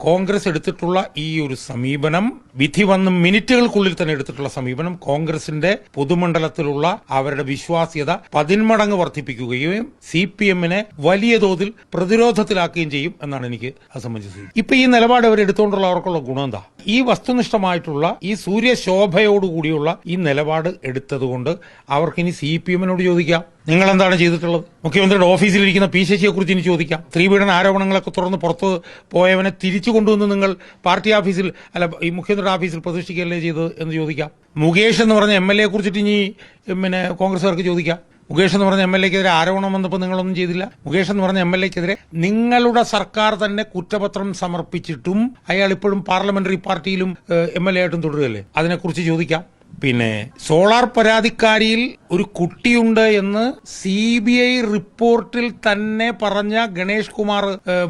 കോൺഗ്രസ് എടുത്തിട്ടുള്ള ഈ ഒരു സമീപനം വിധി വന്ന് മിനിറ്റുകൾക്കുള്ളിൽ തന്നെ എടുത്തിട്ടുള്ള സമീപനം കോൺഗ്രസിന്റെ പൊതുമണ്ഡലത്തിലുള്ള അവരുടെ വിശ്വാസ്യത പതിന്മടങ്ങ് വർദ്ധിപ്പിക്കുകയും സി പി എമ്മിനെ വലിയ തോതിൽ പ്രതിരോധത്തിലാക്കുകയും ചെയ്യും എന്നാണ് എനിക്ക് അത് സംബന്ധിച്ച് ഇപ്പൊ ഈ നിലപാട് അവർ എടുത്തുകൊണ്ടുള്ള അവർക്കുള്ള ഗുണം എന്താ? ഈ വസ്തുനിഷ്ഠമായിട്ടുള്ള ഈ സൂര്യശോഭയോടുകൂടിയുള്ള ഈ നിലപാട് എടുത്തതുകൊണ്ട് അവർക്കിനി സി പി എമ്മിനോട് ചോദിക്കാം. നിങ്ങൾ എന്താണ് ചെയ്തിട്ടുള്ളത്? മുഖ്യമന്ത്രിയുടെ ഓഫീസിലിരിക്കുന്ന പി ശശിയെ കുറിച്ച് ഇനി ചോദിക്കാം. സ്ത്രീപീഡന ആരോപണങ്ങളൊക്കെ തുറന്ന് പുറത്ത് പോയവനെ തിരിച്ചു കൊണ്ടുവന്ന് നിങ്ങൾ പാർട്ടി ഓഫീസിൽ അല്ല ഈ മുഖ്യമന്ത്രിയുടെ ഓഫീസിൽ പ്രതിഷ്ഠിക്കുകയല്ലേ ചെയ്തത് എന്ന് ചോദിക്കാം. മുകേഷ് എന്ന് പറഞ്ഞ എം എൽ എ കുറിച്ചിട്ട് ഇനി പിന്നെ കോൺഗ്രസ്സുകാർക്ക് ചോദിക്കാം. മുകേഷ് എന്ന് പറഞ്ഞ എം എൽ എക്കെതിരെ ആരോപണം വന്നപ്പോൾ നിങ്ങളൊന്നും ചെയ്തില്ല. മുകേഷ് എന്ന് പറഞ്ഞ എം എൽ എക്കെതിരെ നിങ്ങളുടെ സർക്കാർ തന്നെ കുറ്റപത്രം സമർപ്പിച്ചിട്ടും അയാൾ ഇപ്പോഴും പാർലമെന്ററി പാർട്ടിയിലും എം എൽ എ ആയിട്ടും തുടരുകയല്ലേ? അതിനെക്കുറിച്ച് ചോദിക്കാം. പിന്നെ സോളാർ പരാതിക്കാരിയിൽ ഒരു കുട്ടിയുണ്ട് എന്ന് സി ബി ഐ റിപ്പോർട്ടിൽ തന്നെ പറഞ്ഞ ഗണേഷ് കുമാർ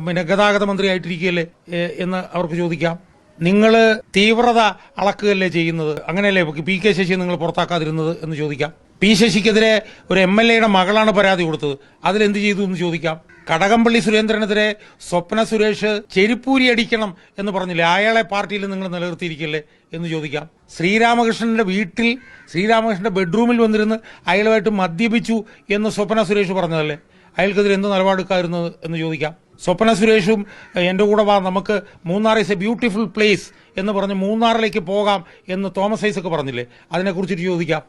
പിന്നെ ഗതാഗത മന്ത്രി ആയിട്ടിരിക്കുകയല്ലേ ഏഹ്, എന്ന് അവർക്ക് ചോദിക്കാം. നിങ്ങൾ തീവ്രത അളക്കുകയല്ലേ ചെയ്യുന്നത്? അങ്ങനെയല്ലേ പി കെ ശശി നിങ്ങൾ പുറത്താക്കാതിരുന്നത് എന്ന് ചോദിക്കാം. പി ശശിക്കെതിരെ ഒരു എം എൽ എയുടെ മകളാണ് പരാതി കൊടുത്തത്. അതിലെന്ത് ചെയ്തു എന്ന് ചോദിക്കാം. കടകംപള്ളി സുരേന്ദ്രനെതിരെ സ്വപ്ന സുരേഷ് ചെരുപ്പൂരി അടിക്കണം എന്ന് പറഞ്ഞില്ലേ? അയാളെ പാർട്ടിയിൽ നിങ്ങൾ നിലനിർത്തിയിരിക്കല്ലേ എന്ന് ചോദിക്കാം. ശ്രീരാമകൃഷ്ണന്റെ വീട്ടിൽ ശ്രീരാമകൃഷ്ണന്റെ ബെഡ്റൂമിൽ വന്നിരുന്ന് അയാളുമായിട്ട് മദ്യപിച്ചു എന്ന് സ്വപ്ന സുരേഷ് പറഞ്ഞതല്ലേ? അയാൾക്കെതിരെ എന്ത് നിലപാടെടുക്കാതിരുന്നത് എന്ന് ചോദിക്കാം. സ്വപ്ന സുരേഷും എന്റെ കൂടെ വാ നമുക്ക് Munnar is a beautiful place എന്ന് പറഞ്ഞ് മൂന്നാറിലേക്ക് പോകാം എന്ന് തോമസ് ഐസക്ക് പറഞ്ഞില്ലേ? അതിനെക്കുറിച്ചിട്ട് ചോദിക്കാം.